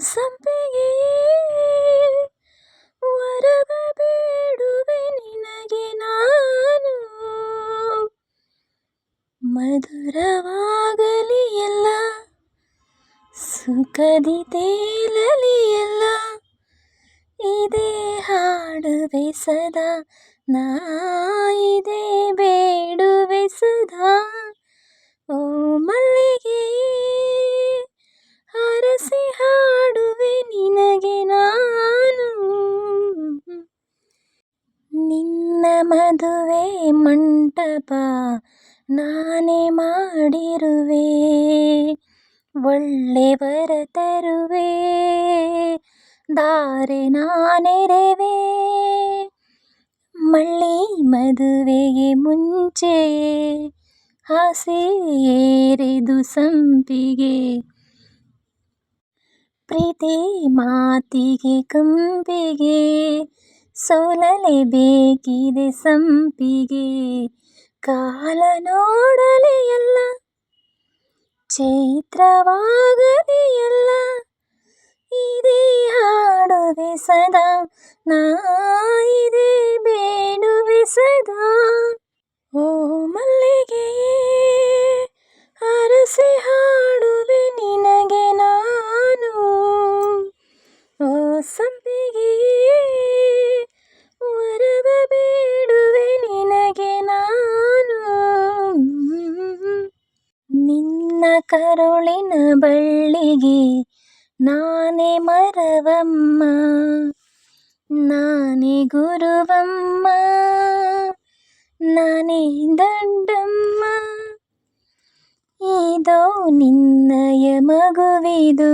ಸಂಪಿಗೆ ವರವ ಬೇಡುವೆ ನಿನಗೆ ನಾನು. ಮಧುರವಾಗಲಿ ಎಲ್ಲ ಸುಖದಿ ತೇಲಲಿ ಎಲ್ಲ ಇದೇ ಹಾಡುವೆ ಸದಾ ನಾ ಮದುವೆ ಮಂಟಪ ನಾನೇ ಮಾಡಿರುವೆ ಒಳ್ಳೆಯವರ ತರುವೆ ದಾರೆ ನಾನೆರೆವೆ ಮಳ್ಳಿ ಮದುವೆಗೆ ಮುಂಚೆ ಆಸೆ ಏರಿದು ಸಂಪಿಗೆ ಪ್ರೀತಿ ಮಾತಿಗೆ ಕಂಪಿಗೆ ಸೋಲಲೇಬೇಕಿದೆ ಸಂಪಿಗೆ, ಕಾಲ ನೋಡಲೆಯಲ್ಲ ಎಲ್ಲ ಎಲ್ಲ, ಇದೇ ಹಾಡುವೆ ಸದಾ, ನಾ ಇದೇ ಬೇಡುವೆ ಸದಾ. ಓ ಮಲ್ಲಿಗೆ ಅರಸೆ ಹಾಡುವೆ ನಿನಗೆ ನಾನು. ಓ ಸಂಪಿಗೆ ಕರುಳಿನ ಬಳ್ಳಿಗೆ ನಾನೇ ಮರವಮ್ಮ ನಾನೇ ಗುರುವಮ್ಮ ನಾನೇ ದೊಡ್ಡಮ್ಮ ಇದೋ ನಿನ್ನಯ ಮಗುವಿದು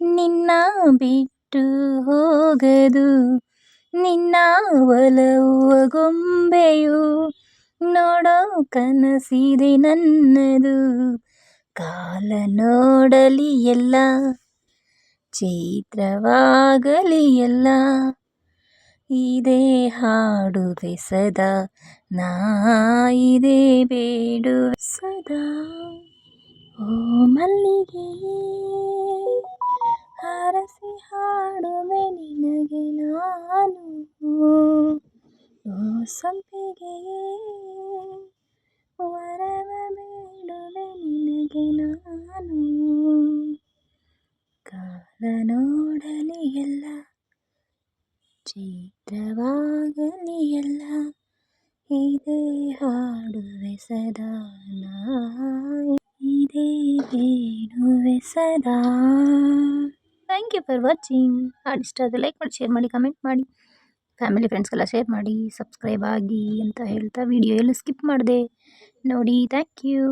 ನಿನ್ನ ಬಿಟ್ಟು ಹೋಗದು ನಿನ್ನ ಒಲವುವ ಗೊಂಬೆಯು ನೋಡೋ ಕನಸಿದೆ ನನ್ನದು ಕಾಲ ನೋಡಲಿ ಎಲ್ಲ, ಚೈತ್ರವಾಗಲಿ ಎಲ್ಲ. ಇದೇ ಹಾಡುವೆ ಸದಾ, ನಾ ಇದೇ ಬೇಡುವೆ ಸದಾ. ಓ ಮಲ್ಲಿಗೆ, ಹರಸಿ ಹಾಡುವೆ ನಿನಗೆ ನಾನು. ಓ ಸಂಪಿಗೆ ಚೈತ್ರವಾಗಲಿ ಎಲ್ಲ. ಇದೇ ಹಾಡುವೆ ಸದಾ ನಾ ಇದೇ ಬೇಡುವೆ ಸದಾ. ಥ್ಯಾಂಕ್ ಯು ಫಾರ್ ವಾಚಿಂಗ್ ಹಾಡು ಇಷ್ಟ ಆದರೆ ಲೈಕ್ ಮಾಡಿ ಶೇರ್ ಮಾಡಿ. ಕಮೆಂಟ್ ಮಾಡಿ ಫ್ಯಾಮಿಲಿ ಫ್ರೆಂಡ್ಸ್ಗೆಲ್ಲ ಶೇರ್ ಮಾಡಿ ಸಬ್ಸ್ಕ್ರೈಬ್ ಆಗಿ ಅಂತ ಹೇಳ್ತಾ ವಿಡಿಯೋ ಎಲ್ಲ ಸ್ಕಿಪ್ ಮಾಡಿದೆ. ನೋಡಿ ಥ್ಯಾಂಕ್ ಯು